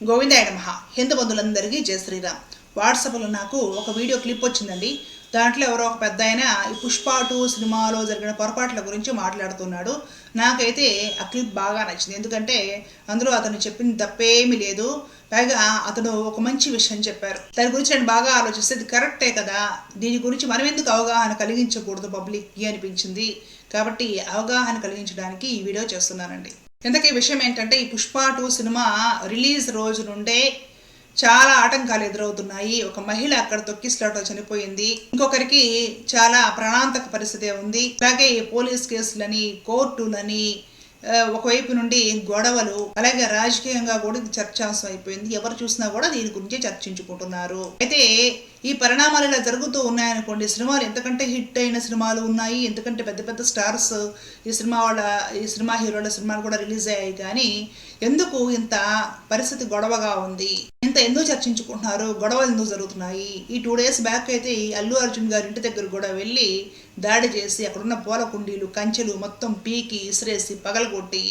గోవిందాయ నమః. హిందూ బంధువులందరికీ జయ శ్రీరామ్. వాట్సాప్లో నాకు ఒక వీడియో క్లిప్ వచ్చిందండి. దాంట్లో ఎవరో ఒక పెద్ద ఆయన ఈ పుష్ప టూ సినిమాలో జరిగిన పొరపాట్ల గురించి మాట్లాడుతున్నాడు. నాకైతే ఆ క్లిప్ బాగా నచ్చింది. ఎందుకంటే అందులో అతను చెప్పింది తప్పేమీ లేదు. పైగా అతను ఒక మంచి విషయం చెప్పారు. దాని గురించి నేను బాగా ఆలోచిస్తే ఇది కరెక్టే కదా? దీని గురించి మనం ఎందుకు అవగాహన కలిగించకూడదు పబ్లిక్కి అనిపించింది. కాబట్టి అవగాహన కలిగించడానికి ఈ వీడియో చేస్తున్నానండి. ఇంతకీ విషయం ఏంటంటే ఈ పుష్ప టూ సినిమా రిలీజ్ రోజు నుండే చాలా ఆటంకాలు ఎదురవుతున్నాయి. ఒక మహిళ అక్కడ తొక్కిసలాటలో చనిపోయింది. ఇంకొకరికి చాలా ప్రాణాంతక పరిస్థితి ఉంది. అలాగే ఈ పోలీస్ కేసులని కోర్టులని ఒకవైపు నుండి గొడవలు అలాగే రాజకీయంగా కూడా ఇది చర్చాంశం అయిపోయింది. ఎవరు చూసినా కూడా దీని గురించి చర్చించుకుంటున్నారు. అయితే ఈ పరిణామాలు ఇలా జరుగుతూ ఉన్నాయనుకోండి సినిమాలు ఎంతకంటే హిట్ అయిన సినిమాలు ఉన్నాయి ఎందుకంటే పెద్ద పెద్ద స్టార్స్ ఈ సినిమా వాళ్ళ ఈ సినిమా హీరోల సినిమాలు కూడా రిలీజ్ అయ్యాయి. కానీ ఎందుకు ఇంత పరిస్థితి గొడవగా ఉంది? ఇంత ఎందుకు చర్చించుకుంటున్నారు? గొడవలు ఎందుకు జరుగుతున్నాయి? ఈ టూ డేస్ బ్యాక్ అయితే అల్లు అర్జున్ గారి ఇంటి దగ్గర కూడా వెళ్ళి దాడి చేసి అక్కడున్న పూల కుండీలు కంచెలు మొత్తం పీకి ఇసిరేసి పగలగొట్టి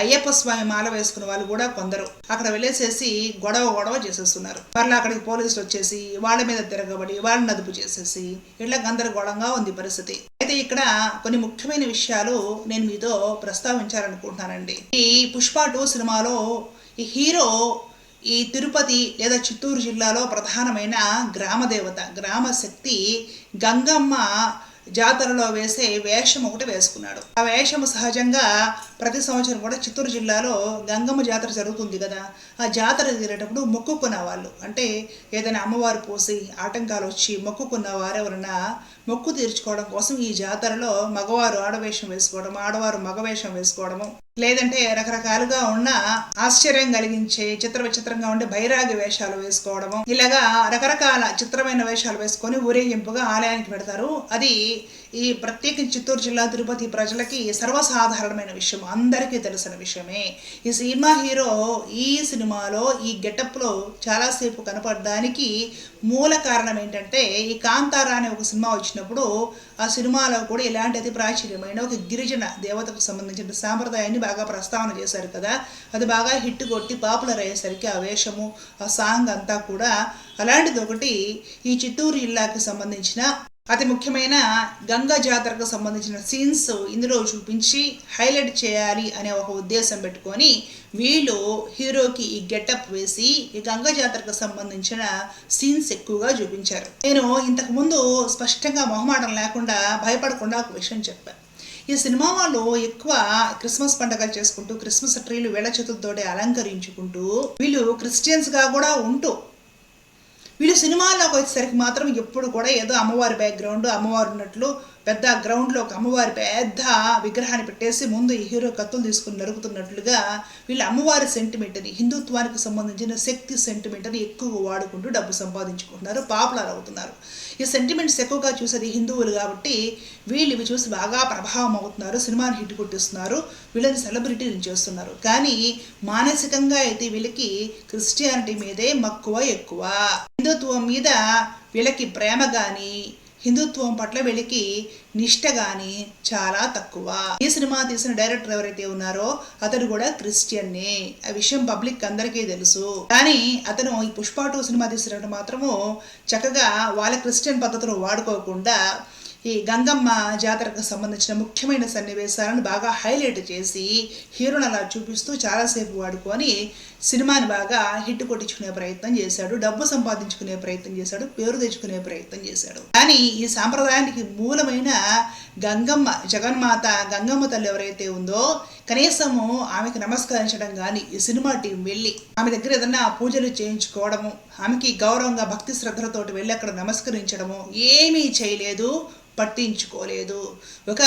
అయ్యప్ప స్వామి మాల వేసుకున్న వాళ్ళు కూడా కొందరు. అక్కడ వెళ్ళేసేసి గొడవ గొడవ చేసేస్తున్నారు. మరలా అక్కడికి పోలీసులు వచ్చేసి వాళ్ళ మీద తిరగబడి వాళ్ళని అదుపు చేసేసి ఇట్లా గందరగోళంగా ఉంది పరిస్థితి. అయితే ఇక్కడ కొన్ని ముఖ్యమైన విషయాలు నేను మీతో ప్రస్తావించాలనుకుంటున్నానండి. ఈ పుష్ప టూ సినిమాలో ఈ హీరో ఈ తిరుపతి లేదా చిత్తూరు జిల్లాలో ప్రధానమైన గ్రామ దేవత గ్రామ శక్తి గంగమ్మ జాతరలో వేసే వేషం ఒకటి వేసుకున్నాడు. ఆ వేషము సహజంగా ప్రతి సంవత్సరం కూడా చిత్తూరు జిల్లాలో గంగమ్మ జాతర జరుగుతుంది కదా. ఆ జాతర జరిగేటప్పుడు మొక్కుకున్న వాళ్ళు అంటే ఏదైనా అమ్మవారు పోసి ఆటంకాలు వచ్చి మొక్కుకున్న వారెవరైనా మొక్కు తీర్చుకోవడం కోసం ఈ జాతరలో మగవారు ఆడవేషం వేసుకోవడం ఆడవారు మగవేషం వేసుకోవడము లేదంటే రకరకాలుగా ఉన్న ఆశ్చర్యం కలిగించే చిత్ర విచిత్రంగా ఉండే బైరాగి వేషాలు వేసుకోవడము. ఇలాగా రకరకాల చిత్రమైన వేషాలు వేసుకొని ఊరేగింపుగా ఆలయానికి పెడతారు. అది ఈ ప్రత్యేకించి చిత్తూరు జిల్లా తిరుపతి ప్రజలకి సర్వసాధారణమైన విషయం అందరికీ తెలిసిన విషయమే. ఈ సినిమా హీరో ఈ సినిమాలో ఈ గెటప్లో చాలాసేపు కనపడడానికి మూల కారణం ఏంటంటే ఈ కాంతారా అనే ఒక సినిమా వచ్చినప్పుడు ఆ సినిమాలో కూడా ఇలాంటి అతి ప్రాచుర్యమైన ఒక గిరిజన దేవతకు సంబంధించిన సాంప్రదాయాన్ని బాగా ప్రస్తావన చేశారు కదా. అది బాగా హిట్ కొట్టి పాపులర్ అయ్యేసరికి ఆ వేషము ఆ సాంగ్ అంతా కూడా అలాంటిది ఒకటి ఈ చిత్తూరు జిల్లాకి సంబంధించిన అతి ముఖ్యమైన గంగా జాతరకు సంబంధించిన సీన్స్ ఇందులో చూపించి హైలైట్ చేయాలి అనే ఒక ఉద్దేశం పెట్టుకొని వీళ్ళు హీరోకి ఈ గెటప్ వేసి ఈ గంగా జాతరకు సంబంధించిన సీన్స్ ఎక్కువగా చూపించారు. నేను ఇంతకు ముందు స్పష్టంగా మొహమాటం లేకుండా భయపడకుండా ఒక విషయం చెప్పాను ఈ సినిమా వాళ్ళు ఎక్కువ క్రిస్మస్ పండుగలు చేసుకుంటూ క్రిస్మస్ ట్రీలు వేళ చేతులతోటి అలంకరించుకుంటూ వీళ్ళు క్రిస్టియన్స్గా కూడా ఉంటూ వీళ్ళు సినిమాల్లోకి వచ్చేసరికి మాత్రం ఎప్పుడు కూడా ఏదో అమ్మవారి బ్యాక్గ్రౌండ్ అమ్మవారు ఉన్నట్లు పెద్ద గ్రౌండ్లో ఒక అమ్మవారి పెద్ద విగ్రహాన్ని పెట్టేసి ముందు ఈ హీరో కత్తులు తీసుకుని నరుకుతున్నట్లుగా వీళ్ళ అమ్మవారి సెంటిమెంట్ని హిందుత్వానికి సంబంధించిన శక్తి సెంటిమెంట్ని ఎక్కువగా వాడుకుంటూ డబ్బు సంపాదించుకుంటున్నారు పాపులర్ అవుతున్నారు. ఈ సెంటిమెంట్స్ ఎక్కువగా చూసేది హిందువులు కాబట్టి వీళ్ళు ఇవి చూసి బాగా ప్రభావం అవుతున్నారు సినిమాని హిట్ కొట్టిస్తున్నారు వీళ్ళని సెలబ్రిటీలు చేస్తున్నారు. కానీ మానసికంగా అయితే వీళ్ళకి క్రిస్టియానిటీ మీదే మక్కువ ఎక్కువ. హిందుత్వం మీద వీళ్ళకి ప్రేమ కానీ హిందుత్వం పట్ల వీళ్ళకి నిష్ట కానీ చాలా తక్కువ. ఈ సినిమా తీసిన డైరెక్టర్ ఎవరైతే ఉన్నారో అతడు కూడా క్రిస్టియన్నే. ఆ విషయం పబ్లిక్ అందరికీ తెలుసు. కానీ అతను ఈ పుష్ప టూ సినిమా తీసినట్టు మాత్రము చక్కగా వాళ్ళ క్రిస్టియన్ పద్ధతులు వాడుకోకుండా ఈ గంగమ్మ జాతరకు సంబంధించిన ముఖ్యమైన సన్నివేశాలను బాగా హైలైట్ చేసి హీరోని అలా చూపిస్తూ చాలాసేపు వాడుకొని సినిమాని బాగా హిట్ కొట్టించుకునే ప్రయత్నం చేశాడు డబ్బు సంపాదించుకునే ప్రయత్నం చేశాడు పేరు తెచ్చుకునే ప్రయత్నం చేశాడు. కానీ ఈ సాంప్రదాయానికి మూలమైన గంగమ్మ జగన్మాత గంగమ్మ తల్లి ఎవరైతే ఉందో కనీసము ఆమెకు నమస్కరించడం కానీ ఈ సినిమా టీం వెళ్ళి ఆమె దగ్గర ఏదన్నా పూజలు చేయించుకోవడము ఆమెకి గౌరవంగా భక్తి శ్రద్ధలతోటి వెళ్ళి అక్కడ నమస్కరించడము ఏమీ చేయలేదు పట్టించుకోలేదు. ఒక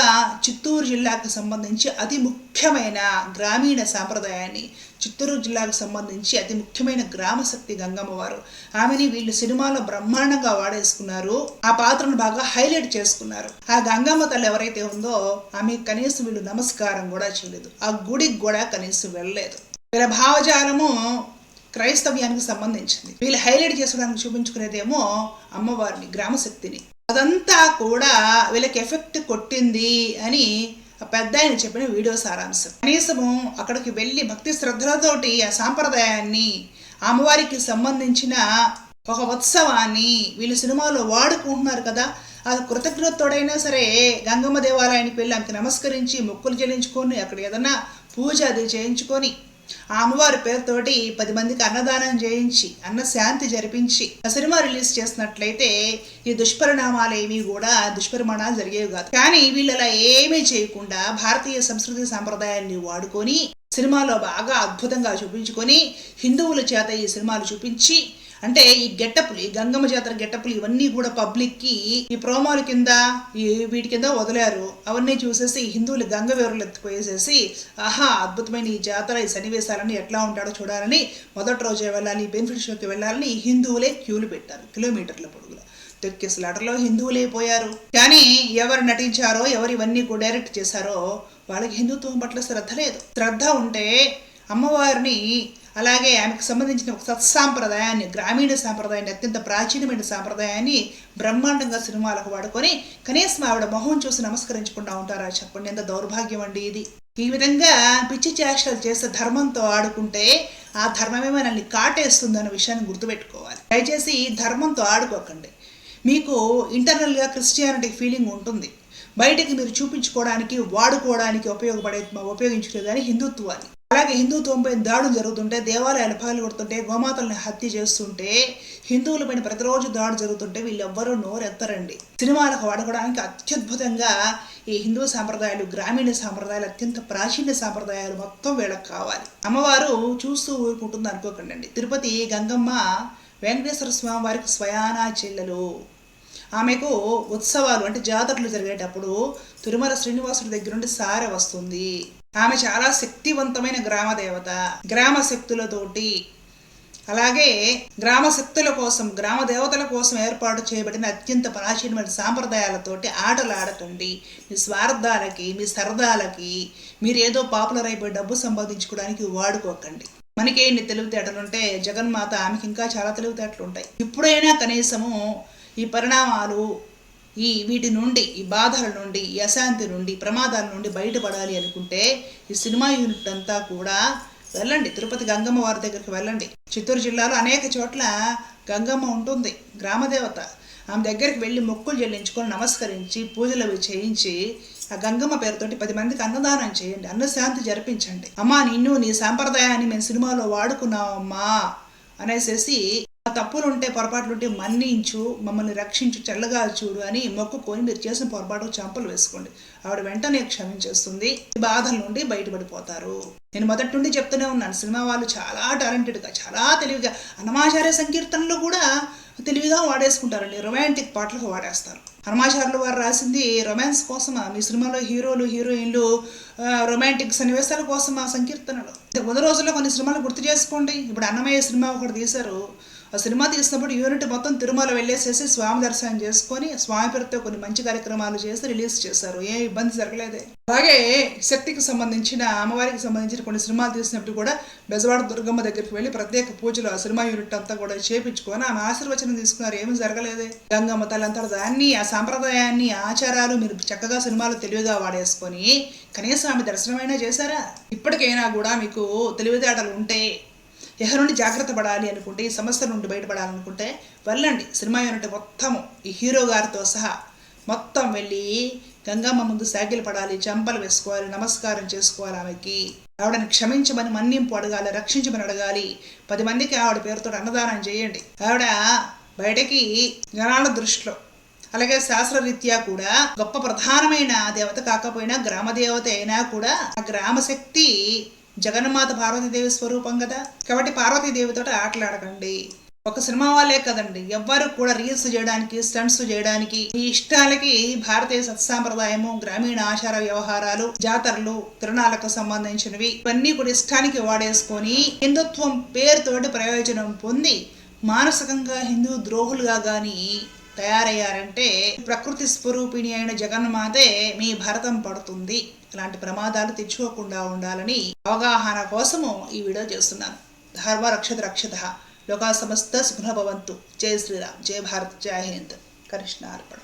చిత్తూరు జిల్లాకు సంబంధించి అతి ముఖ్యమైన గ్రామీణ సాంప్రదాయాన్ని చిత్తూరు జిల్లాకు సంబంధించి అతి ముఖ్యమైన గ్రామశక్తి గంగమ్మవారు. ఆమెని వీళ్ళు సినిమాలో బ్రహ్మాండంగా వాడేసుకున్నారు. ఆ పాత్రను బాగా హైలైట్ చేసుకున్నారు. ఆ గంగమ్మ తల్లి ఎవరైతే ఉందో ఆమె కనీసం వీళ్ళు నమస్కారం కూడా చేయలేదు. ఆ గుడికి కూడా కనీసం వెళ్ళలేదు. వీళ్ళ భావజాలము క్రైస్తవ్యానికి సంబంధించింది. వీళ్ళు హైలైట్ చేసుకోవడానికి చూపించుకునేదేమో అమ్మవారిని గ్రామశక్తిని. అదంతా కూడా వీళ్ళకి ఎఫెక్ట్ కొట్టింది అని పెద్ద ఆయన చెప్పిన వీడియో సారాంశం. కనీసము అక్కడికి వెళ్ళి భక్తి శ్రద్ధలతోటి ఆ సాంప్రదాయాన్ని అమ్మవారికి సంబంధించిన ఒక ఉత్సవాన్ని వీళ్ళు సినిమాలో వాడుకుంటున్నారు కదా అది కృతజ్ఞతోడైనా సరే గంగమ్మ దేవాలయానికి వెళ్ళి ఆమెకి నమస్కరించి మొక్కులు చెల్లించుకొని అక్కడ ఏదన్నా పూజ అది చేయించుకొని ఆ అమ్మవారి పేరుతోటి పది మందికి అన్నదానం చేయించి అన్న శాంతి జరిపించి ఆ సినిమా రిలీజ్ చేసినట్లయితే ఈ దుష్పరిణామాలు ఏమీ కూడా దుష్పరిమాణాలు జరిగేవి కాదు. కానీ వీళ్ళు అలా ఏమీ చేయకుండా భారతీయ సంస్కృతి సాంప్రదాయాన్ని వాడుకొని సినిమాలో బాగా అద్భుతంగా చూపించుకొని హిందువుల చేత ఈ సినిమాలు చూపించి అంటే ఈ గెట్టపులు ఈ గంగమ్మ జాతర గెట్టపులు ఇవన్నీ కూడా పబ్లిక్కి ఈ ప్రోమోల కింద ఈ వీటి కింద వదిలారు. అవన్నీ చూసేసి హిందువులు గంగ వివరాలు ఆహా అద్భుతమైన ఈ జాతర ఈ సన్నివేశాలని ఎట్లా ఉంటాడో చూడాలని మొదటి రోజే వెళ్ళాలి బెనిఫిట్ షోకి వెళ్ళాలని ఈ హిందువులే క్యూలు పెట్టారు కిలోమీటర్ల పొడుగులో. తొక్కిసలాటలో హిందువులే పోయారు. కానీ ఎవరు నటించారో ఎవరు ఇవన్నీ కూడా డైరెక్ట్ చేశారో వాళ్ళకి హిందుత్వం పట్ల శ్రద్ధ లేదు. శ్రద్ధ ఉంటే అమ్మవారిని అలాగే ఆమెకు సంబంధించిన ఒక సత్సాంప్రదాయాన్ని గ్రామీణ సాంప్రదాయాన్ని అత్యంత ప్రాచీనమైన సాంప్రదాయాన్ని బ్రహ్మాండంగా సినిమాలకు వాడుకొని కనీసం ఆవిడ మొహం చూసి నమస్కరించకుండా ఉంటారా? చెప్పండి. ఎంత దౌర్భాగ్యం అండి ఇది. ఈ విధంగా పిచ్చి చేష్టలు చేస్తే ధర్మంతో ఆడుకుంటే ఆ ధర్మమే మనల్ని కాటేస్తుంది అన్న విషయాన్ని గుర్తుపెట్టుకోవాలి. దయచేసి ధర్మంతో ఆడుకోకండి. మీకు ఇంటర్నల్గా క్రిస్టియానిటీ ఫీలింగ్ ఉంటుంది. బయటికి మీరు చూపించుకోవడానికి వాడుకోవడానికి ఉపయోగపడే ఉపయోగించలేదు కానీ హిందుత్వాన్ని. అలాగే హిందుత్వంపై దాడులు జరుగుతుంటే దేవాలయాలు పగలగొడుతుంటే గోమాతల్ని హత్య చేస్తుంటే హిందువులపైన ప్రతిరోజు దాడు జరుగుతుంటే వీళ్ళెవ్వరూ నోరెత్తరండి. సినిమాలకు వాడుకోవడానికి అత్యద్భుతంగా ఈ హిందూ సాంప్రదాయాలు గ్రామీణ సాంప్రదాయాలు అత్యంత ప్రాచీన సాంప్రదాయాలు మొత్తం వీళ్ళకి కావాలి. అమ్మవారు చూస్తూ ఊరుకుంటుంది అనుకోకండి తిరుపతి గంగమ్మ వెంకటేశ్వర స్వామి వారికి స్వయానా చెల్లెలు. ఆమెకు ఉత్సవాలు అంటే జాతరలు జరిగేటప్పుడు తిరుమల శ్రీనివాసుడి దగ్గర నుండి సారె వస్తుంది. ఆమె చాలా శక్తివంతమైన గ్రామ దేవత గ్రామ శక్తులతోటి అలాగే గ్రామ శక్తుల కోసం గ్రామ దేవతల కోసం ఏర్పాటు చేయబడిన అత్యంత ప్రాచీనమైన సాంప్రదాయాలతోటి ఆటలు ఆడుతుంది మీ స్వార్థాలకి మీ సరదాలకి మీరు ఏదో పాపులర్ అయిపోయి డబ్బు సంపాదించుకోవడానికి వాడుకోకండి. మనకి ఎన్ని తెలివితేటలు ఉంటే జగన్మాత ఆమెకి ఇంకా చాలా తెలివితేటలు ఉంటాయి. ఇప్పుడైనా కనీసము ఈ పరిణామాలు ఈ వీటి నుండి ఈ బాధల నుండి ఈ అశాంతి నుండి ప్రమాదాల నుండి బయటపడాలి అనుకుంటే ఈ సినిమా యూనిట్ అంతా కూడా వెళ్ళండి. తిరుపతి గంగమ్మ వారి దగ్గరికి వెళ్ళండి. చిత్తూరు జిల్లాలో అనేక చోట్ల గంగమ్మ ఉంటుంది. గ్రామదేవత. ఆమె దగ్గరికి వెళ్ళి మొక్కులు చెల్లించుకొని నమస్కరించి పూజలు అవి చేయించి ఆ గంగమ్మ పేరుతోటి పది మందికి అన్నదానం చేయండి. అన్నశాంతి జరిపించండి. అమ్మా నిన్ను నీ సాంప్రదాయాన్ని మేము సినిమాలో వాడుకున్నామమ్మా అనేసేసి ఆ పొరపాట్లు ఉంటే మన్నించు మమ్మల్ని రక్షించు చల్లగా చూడు అని మొక్కుకొని మీరు చేసిన పొరపాటు చంపలు వేసుకోండి. ఆవిడ వెంటనే క్షమించేస్తుంది. ఈ బాధల నుండి బయటపడిపోతారు. నేను మొదటి నుండి చెప్తూనే ఉన్నాను. సినిమా వాళ్ళు చాలా టాలెంటెడ్గా చాలా తెలివిగా అన్నమాచార్య సంకీర్తనలు కూడా తెలివిగా వాడేసుకుంటారండి. రొమాంటిక్ పాటలకు వాడేస్తారు. హనుమాచారులు వారు రాసింది రొమాన్స్ కోసమా? మీ సినిమాలో హీరోలు హీరోయిన్లు రొమాంటిక్ సన్నివేశాల కోసం ఆ సంకీర్తనలు? ముందు రోజుల్లో కొన్ని సినిమాలు గుర్తు చేసుకోండి. ఇప్పుడు అన్నమయ్య సినిమా ఒకటి తీశారు. ఆ సినిమా తీసినప్పుడు యూనిట్ మొత్తం తిరుమల వెళ్ళేసేసి స్వామి దర్శనం చేసుకొని స్వామి పేరుతో కొన్ని మంచి కార్యక్రమాలు చేసి రిలీజ్ చేశారు. ఏ ఇబ్బంది జరగలేదే. అలాగే శక్తికి సంబంధించిన అమ్మవారికి సంబంధించిన కొన్ని సినిమాలు తీసినప్పుడు కూడా బెజవాడ దుర్గమ్మ దగ్గరికి వెళ్ళి ప్రత్యేక పూజలు ఆ సినిమా యూనిట్ అంతా కూడా చేపించుకొని ఆమె ఆశీర్వచనం తీసుకున్నారు. ఏమీ జరగలేదే. గంగమ్మ తల్లంతా దాన్ని ఆ సాంప్రదాయాన్ని ఆచారాలు మీరు చక్కగా సినిమాలు తెలివిగా వాడేసుకొని కనీసం ఆమె దర్శనమైనా చేశారా? ఇప్పటికైనా కూడా మీకు తెలివితేటలు ఉంటే ఎహ నుండి జాగ్రత్త పడాలి అనుకుంటే ఈ సమస్య నుండి బయటపడాలనుకుంటే వెళ్ళండి. సినిమా యూనిట్ మొత్తము ఈ హీరో గారితో సహా మొత్తం వెళ్ళి గంగమ్మ ముందు సాగిలు పడాలి చెంపలు వేసుకోవాలి నమస్కారం చేసుకోవాలి ఆమెకి. ఆవిడని క్షమించమని మన్నింపు అడగాలి రక్షించమని అడగాలి. పది మందికి ఆవిడ పేరుతో అన్నదానం చేయండి. ఆవిడ బయటకి జనాల దృష్టిలో అలాగే శాస్త్రరీత్యా కూడా గొప్ప ప్రధానమైన దేవత కాకపోయినా గ్రామ దేవత అయినా కూడా ఆ గ్రామ శక్తి జగన్మాత పార్వతీదేవి స్వరూపం కదా? కాబట్టి పార్వతీదేవితో ఆటలాడకండి. ఒక సినిమా వాళ్ళే కదండి. ఎవ్వరు కూడా రీల్స్ చేయడానికి స్టంట్స్ చేయడానికి ఈ ఇష్టాలకి భారతీయ సత్సాంప్రదాయము గ్రామీణ ఆచార వ్యవహారాలు జాతరలు తిరుణాలకు సంబంధించినవి ఇవన్నీ కూడా ఇష్టానికి వాడేసుకొని హిందుత్వం పేరుతోటి ప్రయోజనం పొంది మానసికంగా హిందూ ద్రోహులుగా గాని తయారయ్యారంటే ప్రకృతి స్వరూపిణి అయిన జగన్మాతే మీ భరతం పడుతుంది. ఇలాంటి ప్రమాదాలు తెచ్చుకోకుండా ఉండాలని అవగాహన కోసము ఈ వీడియో చేస్తున్నాను. ధర్మ రక్షత రక్షత. లోకా సమస్త సుఖభవంతు జై శ్రీరామ్. జై భారత్. జై హింద్. కృష్ణ అర్పణ.